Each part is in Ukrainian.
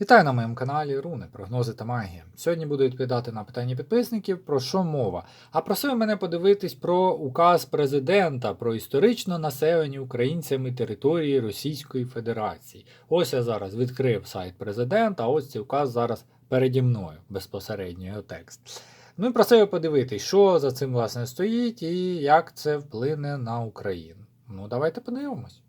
Вітаю на моєму каналі Руни, прогнози та магія. Сьогодні буду відповідати на питання підписників, про що мова. А просив мене подивитись про указ президента про історично населені українцями території Російської Федерації. Ось я зараз відкрив сайт президента, а ось цей указ зараз переді мною, безпосередньо його текст. Ну і просив подивитись, що за цим власне стоїть і як це вплине на Україну. Ну, давайте подивимось.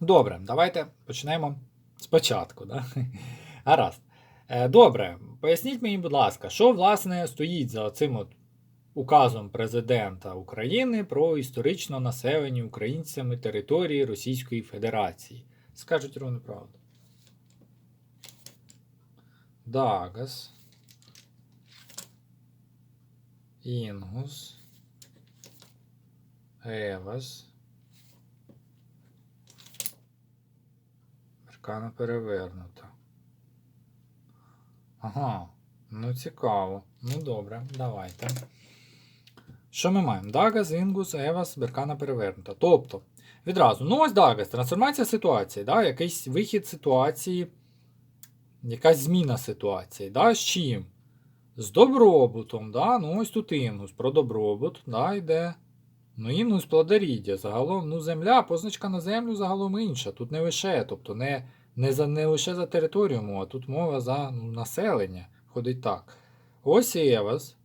Добре, давайте почнемо спочатку. Да? Гаразд. Е, Добре, поясніть мені, будь ласка, що власне стоїть за цим от указом президента України про історично населені українцями території Російської Федерації? Скажуть ровно правду. Дагас. Інгус. Евас. Аркана перевернута. Ага, ну цікаво. Ну добре, давайте. Що ми маємо? Дагас, Інгус, Евас, Беркана перевернута. Тобто, відразу, ну ось Дагас, трансформація ситуації, да? якийсь вихід ситуації, якась зміна ситуації. Да? З чим? З добробутом. Да? Ну ось тут Інгус про добробут, да, йде. Ну, Інгус плодоріддя. Загалом, ну, земля, позначка на землю загалом інша. Тут не лише, тобто не, не, за, не лише за територію мова, тут мова за ну, населення. Ходить так. Ось Евас.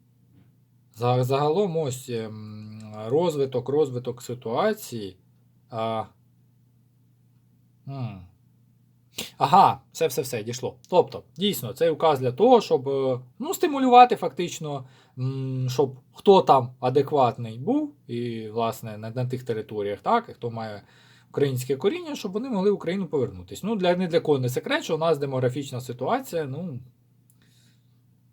Загалом ось ем, розвиток, розвиток ситуації. А... м. Ага, все, все, все, дійшло. Тобто, дійсно, цей указ для того, щоб е, ну, стимулювати фактично, щоб хто там адекватний був, і, власне, на, на тих територіях, так, і хто має українське коріння, щоб вони могли в Україну повернутися. Ну, для, не для кого не секрет, що у нас демографічна ситуація, ну.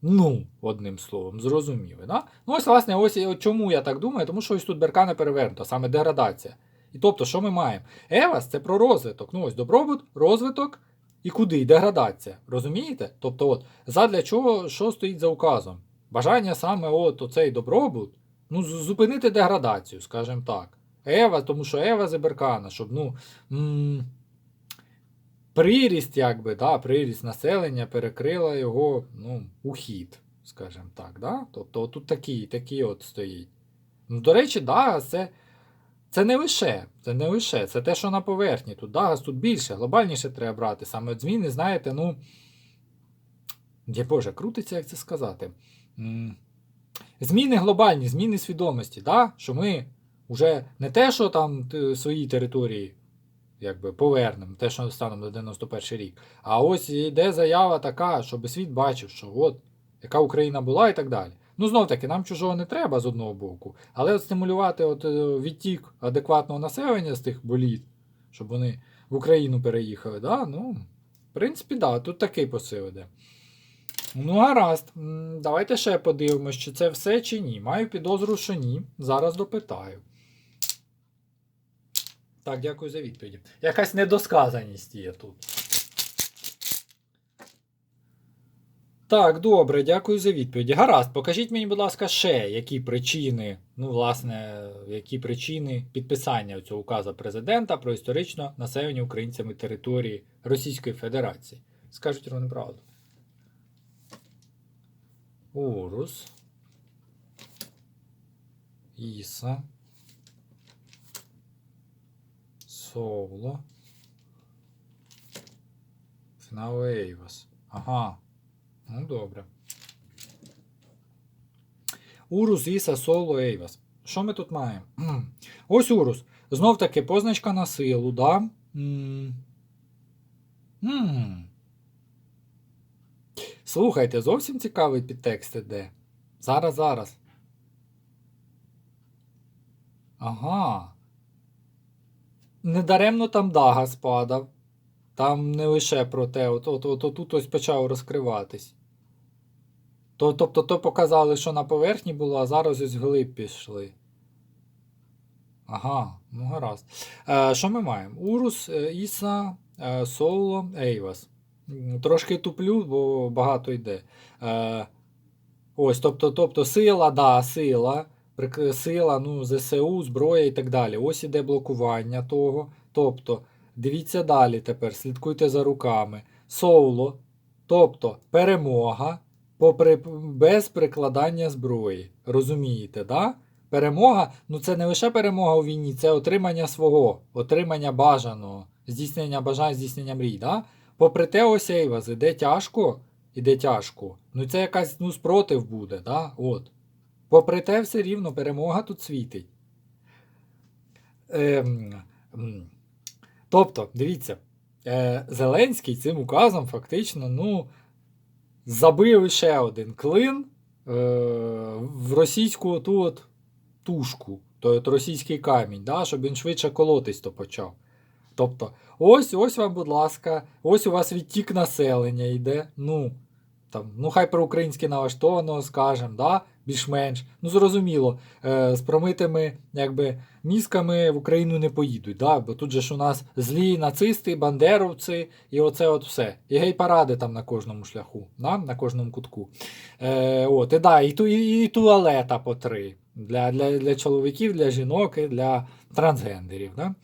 Ну, одним словом, зрозуміли. Да? Ну, ось, власне, ось чому я так думаю, тому що ось тут беркана перевернута, саме деградація. І тобто, що ми маємо? Евас це про розвиток. Ну, ось добробут, розвиток і куди? Деградація. Розумієте? Тобто, от, задля чого що стоїть за указом? Бажання саме от оцей добробут, ну, зупинити деградацію, скажімо так. Ева, тому що Ева беркана, щоб, ну. М- приріст, якби, да, приріст населення перекрила його ну, ухід, скажімо так. Да? Тобто тут такі, такі от стоїть. Ну, до речі, Дагас це, це не лише, це не лише, це те, що на поверхні. Тут Дагас тут більше, глобальніше треба брати. Саме зміни, знаєте, ну. Я Боже, крутиться, як це сказати. Зміни глобальні, зміни свідомості, да? що ми вже не те, що там т- свої території якби повернемо те, що станом на 91 рік. А ось йде заява така, щоб світ бачив, що от яка Україна була і так далі. Ну, знов таки, нам чужого не треба з одного боку, але от стимулювати от, е, відтік адекватного населення з тих боліт, щоб вони в Україну переїхали, да? ну, в принципі, да, тут такий посил іде. Ну, гаразд. Давайте ще подивимось, чи це все чи ні. Маю підозру, що ні. Зараз допитаю. Так, дякую за відповіді. Якась недосказаність є тут. Так, добре, дякую за відповіді. Гаразд, покажіть мені, будь ласка, ще які причини, ну, власне, які причини підписання цього указу президента про історично населення українцями території Російської Федерації. Скажуть вони правду. Урус. Іса. Соло. Фінал Ейвас. Ага. Ну, добре. Урус, Іса, Соло, Ейвас. Що ми тут маємо? Ось Урус. Знов таки позначка на силу, да? М. М. Слухайте, зовсім цікавий підтекст іде. Зараз, зараз. Ага. Недаремно там Дага спадав. Там не лише про те, от, от, от, от тут ось почав розкриватись. То, тобто то показали, що на поверхні було, а зараз ось вглиб пішли. Ага, ну гаразд. Е, що ми маємо? Урус, е, Іса, е, Соло, Ейвас. Трошки туплю, бо багато йде. Е, ось, тобто, тобто сила, да, сила. Сила, ну, ЗСУ, зброя і так далі. Ось іде блокування того. Тобто, дивіться далі тепер, слідкуйте за руками. Соло, тобто перемога попри, без прикладання зброї. Розумієте, да? Перемога, ну це не лише перемога у війні, це отримання свого, отримання бажаного, здійснення бажань, здійснення мрій. Да? Попри те, ось Ейваз, іде тяжко, іде тяжко. Ну це якась ну, спротив буде, да? От. Попри те, все рівно перемога тут світить. Ем, тобто, дивіться, е, Зеленський цим указом фактично ну, забив ще один клин е, в російську оту от тушку, той от російський камінь, да, щоб він швидше колотись то почав. Тобто, ось ось вам, будь ласка, ось у вас відтік населення йде. Ну, там, ну хай про українське налаштовано скажемо, да? Більш-менш. Ну, зрозуміло, е, з промитими якби, мізками в Україну не поїдуть, да? бо тут же ж у нас злі нацисти, бандеровці і оце от все. І гей-паради там на кожному шляху, да? на кожному кутку. Е, от, і, да, і, ту, і, і туалета по три. Для, для, для чоловіків, для жінок і для трансгендерів. Да?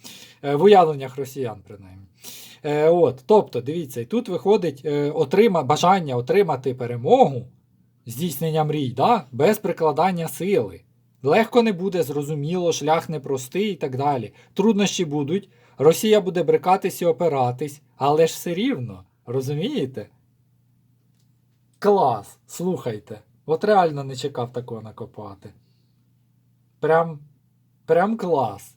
Е, в уявленнях росіян, принаймні. Е, от, тобто, дивіться, і тут виходить отрима, бажання отримати перемогу, здійснення мрій, да? без прикладання сили. Легко не буде, зрозуміло, шлях непростий і так далі. Труднощі будуть, Росія буде брикатись і опиратись, але ж все рівно, розумієте? Клас, слухайте. От реально не чекав такого накопати. Прям, прям клас.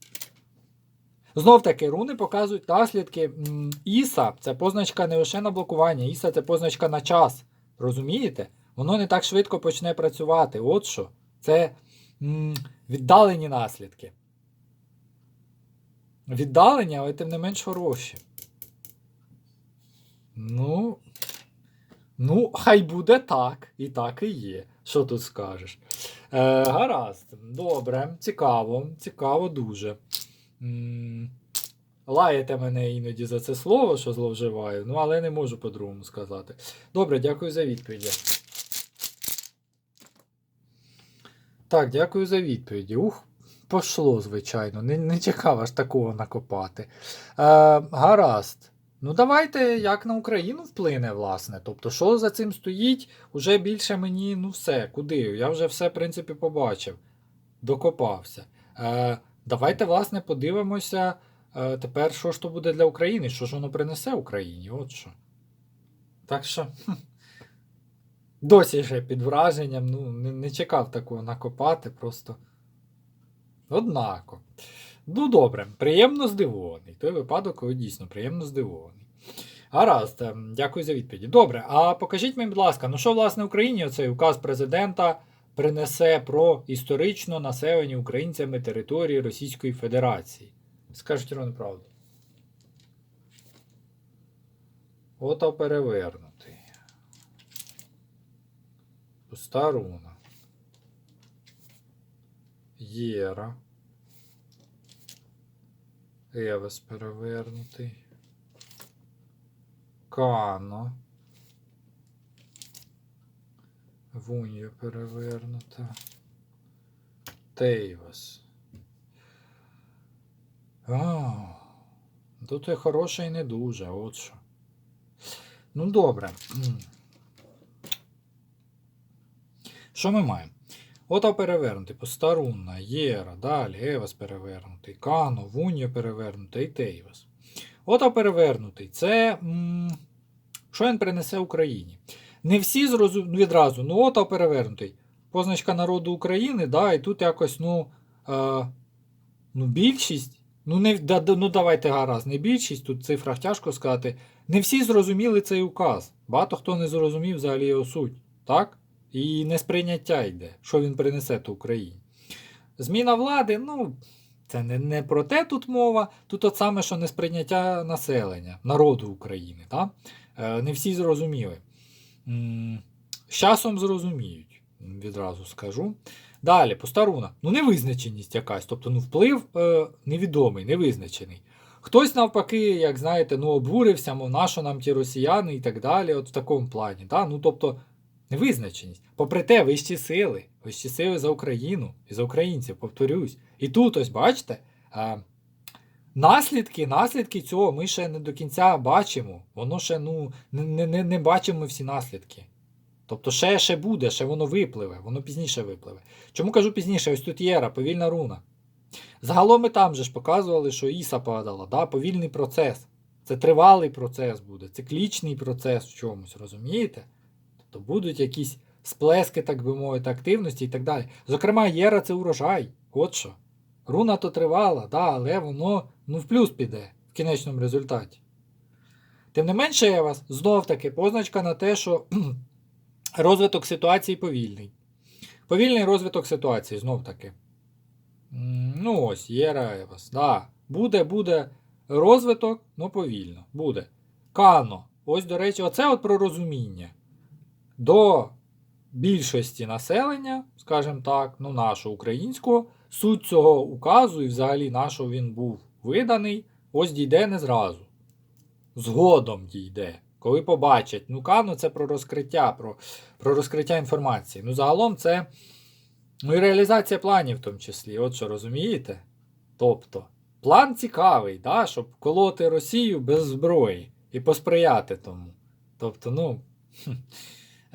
Знов таки, руни показують наслідки. Іса це позначка не лише на блокування, Іса це позначка на час. Розумієте? Воно не так швидко почне працювати. От що. Це м, віддалені наслідки. Віддалені, але тим не менш хороші. Ну. Ну, хай буде так. І так і є. Що тут скажеш? Е, гаразд. Добре, цікаво, цікаво дуже. М, Лаєте мене іноді за це слово, що зловживаю, ну але не можу по-другому сказати. Добре, дякую за відповіді. Так, дякую за відповіді. Ух, пошло, звичайно. Не, не чекав аж такого накопати. Е, гаразд. Ну, давайте як на Україну вплине, власне. Тобто, що за цим стоїть, уже більше мені, ну все, куди? Я вже все, в принципі, побачив. Докопався. Е, давайте, власне, подивимося е, тепер, що ж то буде для України, що ж воно принесе Україні. От що. Так що. Досі ще під враженням, ну, не, не чекав такого накопати, просто. Однако. Ну, добре, приємно здивований. Той випадок, дійсно приємно здивований. Гаразд, ем, дякую за відповіді. Добре, а покажіть мені, будь ласка, ну що, власне, Україні оцей указ президента принесе про історично населені українцями території Російської Федерації? Скажіть ровно правду. Ото перевернутий. Пуста руна. Єра. Евес перевернутий. Кано. Вунья перевернута. Тейвас. А, тут і хороше і не дуже, от що. Ну, добре. Що ми маємо? Ото перевернутий, Постарунна, Єра, далі, Евас перевернутий, Кано, Вунья перевернутий і Тейвас. Ото перевернутий. Це. м, Що він принесе Україні? Не всі зрозу... ну, відразу, ну ото перевернутий. Позначка народу України, да, і тут якось, ну. Е, ну, більшість. Ну, не, да, ну давайте гаразд, не більшість, тут цифрах тяжко сказати. Не всі зрозуміли цей указ. Багато хто не зрозумів взагалі його суть. Так? І несприйняття йде, що він принесе то Україні. Зміна влади, ну, це не, не про те тут мова, тут от саме, що несприйняття населення, народу України. Так? Е, не всі зрозуміли. З часом зрозуміють, відразу скажу. Далі, постаруна. Ну, невизначеність якась, тобто ну, вплив е, невідомий, невизначений. Хтось, навпаки, як знаєте, ну, обурився, мов нащо нам ті росіяни і так далі, от в такому плані. Да? Ну, тобто, Невизначеність. Попри те, вищі сили, вищі сили за Україну і за українців, повторюсь. І тут, ось бачите, а, наслідки, наслідки цього ми ще не до кінця бачимо. Воно ще ну, не, не, не бачимо всі наслідки. Тобто ще, ще буде, ще воно випливе, воно пізніше випливе. Чому кажу пізніше? Ось тут Єра, повільна руна. Загалом ми там же ж показували, що Іса падала, да? повільний процес. Це тривалий процес буде, циклічний процес в чомусь, розумієте? Тобто будуть якісь сплески, так би мовити, активності і так далі. Зокрема, Єра це урожай. От що. Руна то тривала, да, але воно ну, в плюс піде в кінечному результаті. Тим не менше, я вас знов таки позначка на те, що розвиток ситуації повільний. Повільний розвиток ситуації, знов таки. Ну ось, Єра Евас. Да. Буде, буде розвиток, ну повільно. Буде. Кано. Ось, до речі, оце от про розуміння. До більшості населення, скажімо так, ну нашого українського, суть цього указу і взагалі нашого він був виданий, ось дійде не зразу. Згодом дійде. Коли побачать, ну кано це про розкриття, про, про розкриття інформації. Ну, загалом це ну, і реалізація планів в тому числі, от що розумієте? Тобто, план цікавий, да, щоб колоти Росію без зброї і посприяти тому. Тобто, ну.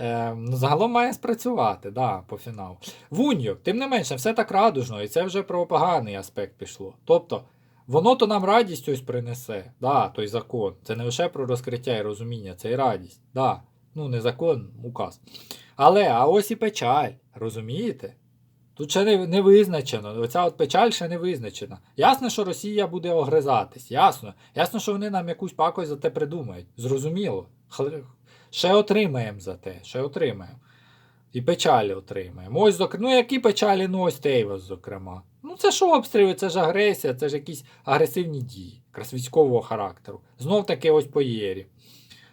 Е, ну, загалом має спрацювати, да, по фіналу. Вуньо, тим не менше, все так радужно, і це вже про поганий аспект пішло. Тобто, воно то нам радість ось принесе, да, той закон. Це не лише про розкриття і розуміння, це і радість. Да. Ну, не закон, указ. Але, а ось і печаль, розумієте? Тут ще не, не визначено. Оця от печаль ще не визначена. Ясно, що Росія буде огризатись. Ясно. Ясно, що вони нам якусь пакость за те придумають. Зрозуміло. Ще отримаємо за те, ще отримаємо. І печалі отримаємо. Ось, ну які печалі, ну ось Тейвас, зокрема. Ну це ж обстріли, це ж агресія, це ж якісь агресивні дії, якраз військового характеру. Знов таки ось по Єрі.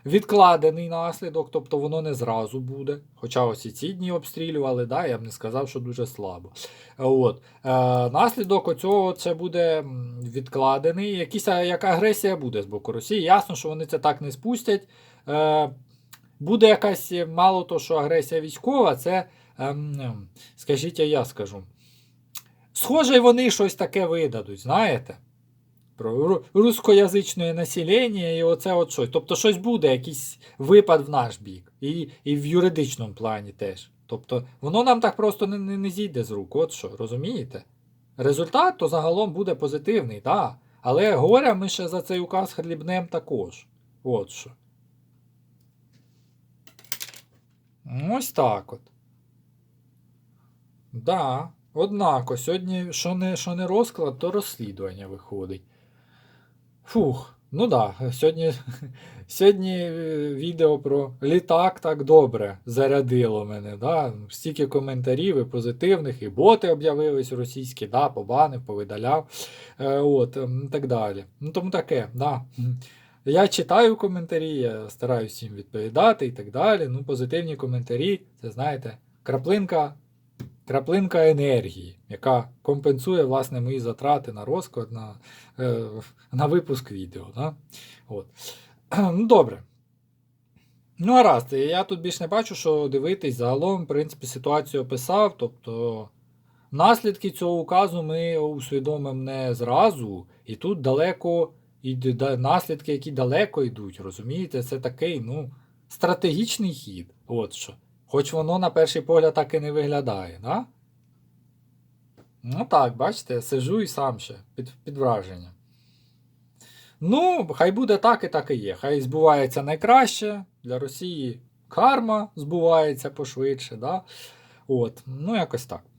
Відкладений наслідок, тобто воно не зразу буде. Хоча ось і ці дні обстрілювали, да, я б не сказав, що дуже слабо. От. Е, наслідок оцього це буде відкладений. Якісь, як агресія буде з боку Росії. Ясно, що вони це так не спустять. Е, буде якась, е, мало то, що агресія військова, це, ем, ем, скажіть, я скажу. Схоже, вони щось таке видадуть, знаєте? Про рускоязичне населення і оце от щось. Тобто щось буде, якийсь випад в наш бік. І, і в юридичному плані теж. Тобто, воно нам так просто не, не, не зійде з рук, от що, розумієте? Результат то загалом буде позитивний, так. Але горя ми ще за цей указ хлібнем також. От що. Ось так от. Да, однако, сьогодні, що не, що не розклад, то розслідування виходить. Фух, ну да, сьогодні, сьогодні е, відео про літак так добре зарядило мене. Да? Стільки коментарів і позитивних, і боти об'явились російські, да, побанив, повидаляв. Е, от, так далі. Ну, тому таке, да. Я читаю коментарі, я стараюся їм відповідати і так далі. Ну, позитивні коментарі, це знаєте, краплинка, краплинка енергії, яка компенсує власне мої затрати на розклад, на, е, на випуск відео. Да? От. Ну, добре. Ну, гаразд, я тут більш не бачу, що дивитись. Загалом, в принципі, ситуацію описав. Тобто, наслідки цього указу ми усвідомимо не зразу, і тут далеко і наслідки, які далеко йдуть, розумієте, це такий, ну, стратегічний хід. От що. Хоч воно на перший погляд так і не виглядає, да? Ну так, бачите, сижу і сам ще під, під враженням. Ну, хай буде так і так і є. Хай збувається найкраще для Росії. Карма збувається пошвидше, да? От, ну якось так.